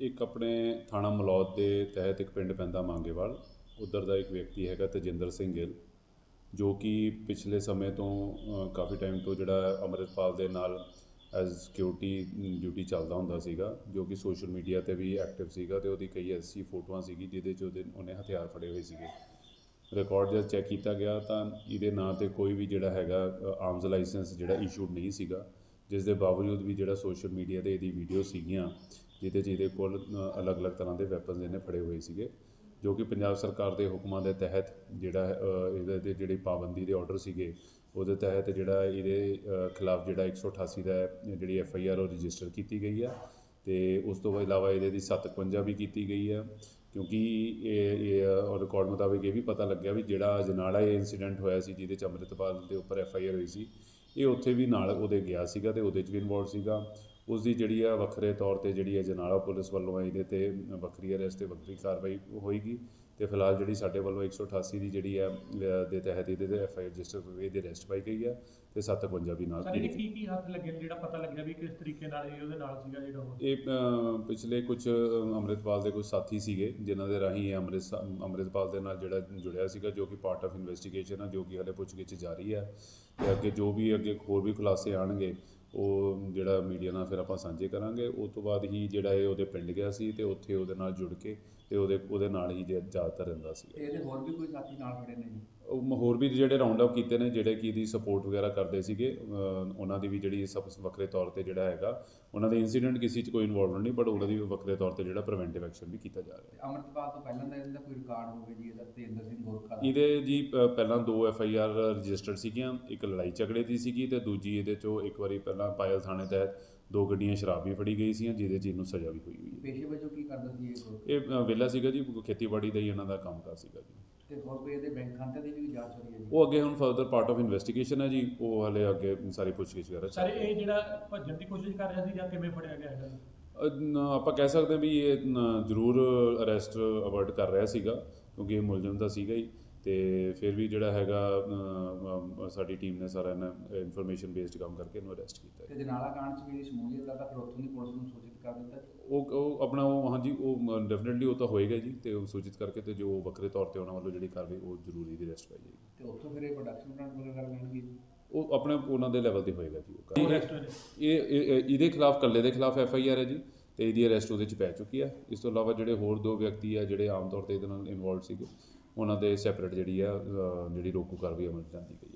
ਇੱਕ ਆਪਣੇ ਥਾਣਾ ਮਲੌਦ ਦੇ ਤਹਿਤ ਇੱਕ ਪਿੰਡ ਪੈਂਦਾ ਮੰਗੇਵਾਲ। ਉਧਰ ਦਾ ਇੱਕ ਵਿਅਕਤੀ ਹੈਗਾ ਤਜਿੰਦਰ ਸਿੰਘ ਗਿੱਲ, ਜੋ ਕਿ ਪਿਛਲੇ ਸਮੇਂ ਤੋਂ ਕਾਫੀ ਟਾਈਮ ਤੋਂ ਜਿਹੜਾ ਅੰਮ੍ਰਿਤਪਾਲ ਦੇ ਨਾਲ ਐਜ਼ ਸਿਕਿਉਰਿਟੀ ਡਿਊਟੀ ਚੱਲਦਾ ਹੁੰਦਾ ਸੀਗਾ, ਜੋ ਕਿ ਸੋਸ਼ਲ ਮੀਡੀਆ ਤੇ ਵੀ ਐਕਟਿਵ ਸੀਗਾ ਤੇ ਉਹਦੀ ਕਈ ਐਸੀ ਫੋਟੋਆਂ ਸੀਗੀ ਜਿਹਦੇ 'ਚ ਉਹਦੇ, ਉਹਨੇ ਹਥਿਆਰ ਫੜੇ ਹੋਏ ਸੀਗੇ। ਰਿਕਾਰਡ ਜਦ ਚੈੱਕ ਕੀਤਾ ਗਿਆ ਤਾਂ ਇਹਦੇ ਨਾਂ ਤੇ ਕੋਈ ਵੀ ਜਿਹੜਾ ਹੈਗਾ ਆਰਮਸ ਲਾਇਸੈਂਸ ਜਿਹੜਾ ਇਸ਼ੂਡ ਨਹੀਂ ਸੀਗਾ। ਜਿਸ ਦੇ ਬਾਵਜੂਦ ਵੀ ਜਿਹੜਾ ਸੋਸ਼ਲ ਮੀਡੀਆ ਤੇ ਇਹਦੀ ਵੀਡੀਓ ਸੀਗੀਆਂ, ਜਿਹਦੇ 'ਚ ਇਹਦੇ ਕੋਲ ਅਲੱਗ-ਅਲੱਗ ਤਰ੍ਹਾਂ ਦੇ ਵੈਪਨਸ ਇਹਨੇ ਫੜੇ ਹੋਏ ਸੀਗੇ, ਜੋ ਕਿ ਪੰਜਾਬ ਸਰਕਾਰ ਦੇ ਹੁਕਮਾਂ ਦੇ ਤਹਿਤ ਜਿਹੜਾ ਇਹਦੇ ਤੇ ਜਿਹੜੀ ਪਾਬੰਦੀ ਦੇ ਆਰਡਰ ਸੀਗੇ, ਉਹਦੇ ਤਹਿਤ ਜਿਹੜਾ ਇਹਦੇ ਖਿਲਾਫ ਜਿਹੜਾ 188 ਦਾ ਜਿਹੜੀ ਐਫ ਆਈ ਆਰ ਉਹ ਰਜਿਸਟਰ ਕੀਤੀ ਗਈ ਆ, ਤੇ ਉਸ ਤੋਂ ਇਲਾਵਾ ਇਹਦੇ ਦੀ 751 ਵੀ ਕੀਤੀ ਗਈ ਆ, ਕਿਉਂਕਿ ਇਹ ਇਹ ਰਿਕਾਰਡ ਮੁਤਾਬਿਕ ਇਹ ਵੀ ਪਤਾ ਲੱਗਿਆ ਵੀ ਜਿਹੜਾ ਅਜਨਾਲਾ ਇਹ ਇਨਸੀਡੈਂਟ ਹੋਇਆ ਸੀ, ਜਿਹਦੇ ਚ ਅੰਮ੍ਰਿਤਪਾਲ ਦੇ ਉੱਪਰ ਐਫ ਆਈ ਆਰ ਹੋਈ ਸੀ ਇਹ ਉੱਥੇ ਵੀ ਨਾਲ ਉਹਦੇ ਗਿਆ ਸੀਗਾ ਤੇ ਉਹਦੇ ਚ ਵੀ ਇਨਵੋਲਵ ਸੀਗਾ। ਉਸ ਦੀ ਜਿਹੜੀ ਆ ਵੱਖਰੇ ਤੌਰ ਤੇ ਜਿਹੜੀ ਅਜਨਾਲਾ ਪੁਲਿਸ ਵੱਲੋਂ ਇਹਦੇ ਤੇ ਵੱਖਰੀ ਅਰੈਸਟ ਤੇ ਵੱਖਰੀ ਕਾਰਵਾਈ ਹੋਏਗੀ ਤੇ ਫਿਲਹਾਲ ਜਿਹੜੀ ਸਾਡੇ ਵੱਲੋਂ 188 ਦੀ ਜਿਹੜੀ ਆ ਅ, ਦੇ ਤਹਿਤ ਇਹਦੇ ਤੇ ਐਫ ਆਈ ਆਰ ਰਜਿਸਟਰ ਹੋਈ ਇਹਦੀ ਅਰੈਸਟ ਪਾਈ ਗਈ ਆ ਤੇ 751 ਵੀ ਨਾਲ ਸਰ ਕੀ ਕੀ ਹੱਥ ਲੱਗੇ ਜਿਹੜਾ ਪਤਾ ਲੱਗਿਆ ਵੀ ਕਿਸ ਤਰੀਕੇ ਨਾਲ ਇਹ ਉਹਦੇ ਨਾਲ ਸੀਗਾ ਜਿਹੜਾ ਉਹ? ਇਹ ਪਿਛਲੇ ਕੁਝ ਅੰਮ੍ਰਿਤਪਾਲ ਦੇ ਕੁਝ ਸਾਥੀ ਸੀਗੇ ਜਿਨ੍ਹਾਂ ਦੇ ਰਾਹੀਂ ਇਹ ਅੰਮ੍ਰਿਤ ਅੰਮ੍ਰਿਤਪਾਲ ਦੇ ਨਾਲ ਜਿਹੜਾ ਜੁੜਿਆ ਸੀਗਾ ਜੋ ਕਿ ਪਾਰਟ ਆਫ ਇਨਵੈਸਟੀਗੇਸ਼ਨ ਹੈ ਜੋ ਕਿ ਹਲੇ ਪੁੱਛਗਿੱਛ ਜਾਰੀ ਹੈ ਤੇ ਅੱਗੇ ਜੋ ਵੀ ਅੱਗੇ ਹੋਰ ਵੀ ਖੁਲਾਸੇ ਆਣਗੇ ਉਹ ਜਿਹੜਾ ਮੀਡੀਆ ਨਾਲ ਫਿਰ ਆਪਾਂ ਸਾਂਝੇ ਕਰਾਂਗੇ। ਉਸ ਤੋਂ ਬਾਅਦ ਹੀ ਜਿਹੜਾ ਇਹ ਉਹਦੇ ਪਿੰਡ ਗਿਆ ਸੀ ਤੇ ਉੱਥੇ ਉਹਦੇ ਨਾਲ ਜੁੜ ਕੇ ਤੇ ਉਹਦੇ ਉਹਦੇ ਨਾਲ ਹੀ ਜ਼ਿਆਦਾਤਰ ਰਹਿੰਦਾ ਸੀ। ਇਹਦੇ ਹੋਰ ਵੀ ਕੋਈ ਸਾਥੀ ਨਾਲ ਖੜੇ ਨੇ ਜੀ? ਹੋਰ ਵੀ ਜਿਹੜੇ ਰਾਉਂਡ ਅਪ ਕੀਤੇ ਨੇ ਜਿਹੜੇ ਕਿ ਦੀ ਸਪੋਰਟ ਵਗੈਰਾ ਕਰਦੇ ਸੀਗੇ ਉਹਨਾਂ ਦੀ ਵੀ ਜਿਹੜੀ ਸਭ ਵੱਖਰੇ ਤੌਰ ਤੇ ਜਿਹੜਾ ਹੈਗਾ ਉਹਨਾਂ ਦੇ ਇਨਸੀਡੈਂਟ ਕਿਸੇ ਚ ਕੋਈ ਇਨਵੋਲਵਮੈਂਟ ਨਹੀਂ ਬਟ ਉਹਨਾਂ ਦੀ ਵੱਖਰੇ ਤੌਰ ਤੇ ਜਿਹੜਾ ਪ੍ਰੀਵੈਂਟਿਵ ਐਕਸ਼ਨ ਵੀ ਕੀਤਾ ਜਾ ਰਿਹਾ ਤੇ ਅੰਮ੍ਰਿਤਪਾਲ ਤੋਂ ਪਹਿਲਾਂ ਦਾ ਇਹਦਾ ਕੋਈ ਰਿਕਾਰਡ ਹੋਵੇ ਜੀ ਇਹਦਾ ਤੇਂਦਰ ਸਿੰਘ ਗੋਰਖਾ ਇਹਦੇ ਜੀ ਪਹਿਲਾਂ ਦੋ ਐਫ ਆਈ ਆਰ ਰਜਿਸਟਰਡ ਸੀਗੀਆਂ ਇੱਕ ਲੜਾਈ ਝਗੜੇ ਦੀ ਸੀਗੀ ਤੇ ਦੂਜੀ ਇਹਦੇ ਚੋਂ ਇੱਕ ਵਾਰੀ ਪਹਿਲਾਂ ਪਾਇਲ ਥਾਣੇ ਤਹਿਤ ਦੋ ਗੱਡੀਆਂ ਸ਼ਰਾਬ ਵੀ ਫੜੀ ਗਈ ਸੀਆਂ ਜਿਹਦੇ 'ਚ ਇਹਨੂੰ ਸਜ਼ਾ ਵੀ ਹੋਈ ਹੋਈ ਹੈ। ਪੇਸ਼ੇ ਵਜੋਂ ਕੀ ਕਰਦਾ ਸੀ ਇਹ? ਇਹ ਵਿਹਲਾ ਸੀਗਾ ਜੀ ਖੇਤੀਬਾੜੀ ਦਾ ਹੀ ਇਹਨਾਂ ਦਾ ਕੰਮ ਕਰ ਸੀਗਾ ਜੀ। ਤੇ ਹੋਰ ਕੋਈ ਇਹਦੇ ਬੈਂਕ ਖਾਤੇ ਦੀ ਵੀ ਜਾਂਚ ਹੋ ਰਹੀ ਹੈ ਜੀ? ਉਹ ਅੱਗੇ ਹੁਣ ਫਰਦਰ ਪਾਰਟ ਆਫ ਇਨਵੈਸਟੀਗੇਸ਼ਨ ਹੈ ਜੀ ਉਹ ਹਲੇ ਅੱਗੇ ਸਾਰੀ ਪੁੱਛਗਿੱਛ ਵਗੈਰਾ ਚੱਲ ਸਰ ਇਹ ਜਿਹੜਾ ਭੱਜਣ ਦੀ ਕੋਸ਼ਿਸ਼ ਕਰ ਰਿਹਾ ਸੀ ਜਾਂ ਕਿਵੇਂ ਫੜਿਆ ਗਿਆ ਹੈਗਾ? ਆਪਾਂ ਕਹਿ ਸਕਦੇ ਹਾਂ ਵੀ ਇਹ ਜ਼ਰੂਰ ਅਰੈਸਟ ਅਵਰਟ ਕਰ ਰਿਹਾ ਸੀਗਾ ਕਿਉਂਕਿ ਇਹ ਮੁਲਜ਼ਮ ਤਾਂ ਸੀਗਾ ਹੀ। ਤੇ ਫਿਰ ਵੀ ਜਿਹੜਾ ਹੈਗਾ ਸਾਡੀ ਟੀਮ ਨੇ ਸਾਰਾ ਇਹਨਾਂ ਇਨਫੋਰਮੇਸ਼ਨ ਬੇਸਡ ਕੰਮ ਕਰਕੇ ਇਹਨੂੰ ਅਰੈਸਟ ਕੀਤਾ। ਤੇ ਜਨਾਲਾ ਕਾਂਡ ਚ ਵੀ ਸ਼ਮੂਲੀਅਤ ਦਾ ਤਾਂ ਫਿਰ ਉੱਥੋਂ ਦੀ ਪੁਲਿਸ ਨੂੰ ਸੂਚਿਤ ਕਰ ਦਿੱਤਾ। ਉਹ ਉਹ ਆਪਣਾ ਉਹ ਹਾਂਜੀ ਉਹ ਡੈਫੀਨਿਟਲੀ ਉਹ ਤਾਂ ਹੋਏਗਾ ਜੀ ਤੇ ਉਹ ਸੂਚਿਤ ਕਰਕੇ ਤੇ ਜੋ ਵੱਖਰੇ ਤੌਰ ਤੇ ਉਹਨਾਂ ਵੱਲੋਂ ਜਿਹੜੀ ਕਾਰਵਾਈ ਉਹ ਜ਼ਰੂਰੀ ਦੀ ਅਰੈਸਟ ਪਾਈ ਜਾਏਗੀ ਤੇ ਉੱਥੋਂ ਫਿਰ ਇਹ ਪ੍ਰੋਡਕਸ਼ਨ ਪਲਾਂਟ ਵਗੈਰਾ ਕਰ ਲੈਣਗੇ ਜੀ ਉਹ ਆਪਣੇ ਉਹਨਾਂ ਦੇ ਲੈਵਲ ਤੇ ਹੋਏਗਾ ਜੀ ਉਹ। ਇਹ ਇਹ- ਇਹ- ਇਹਦੇ ਖਿਲਾਫ ਕੱਲੇ ਦੇ ਖਿਲਾਫ ਐਫ ਆਈ ਆਰ ਹੈ ਜੀ ਤੇ ਇਹਦੀ ਅਰੈਸਟ ਉਹਦੇ ਚ ਪੈ ਚੁੱਕੀ ਹੈ ਇਸ ਤੋਂ ਇਲਾਵਾ ਜਿਹੜੇ ਹੋਰ ਦੋ ਵਿਅਕਤੀ ਆ ਜਿਹੜੇ ਆਮ ਤੌਰ ਤੇ ਇਹਦੇ ਨਾਲ ਇਨਵੋਲਵ ਸੀਗੇ ਉਹਨਾਂ ਦੇ ਸੈਪਰੇਟ ਜਿਹੜੀ ਆ ਜਿਹੜੀ ਰੋਕੂ ਕਾਰਵਾਈ ਅਮਲ ਚ ਲਿਆਂਦੀ ਗਈ ਹੈ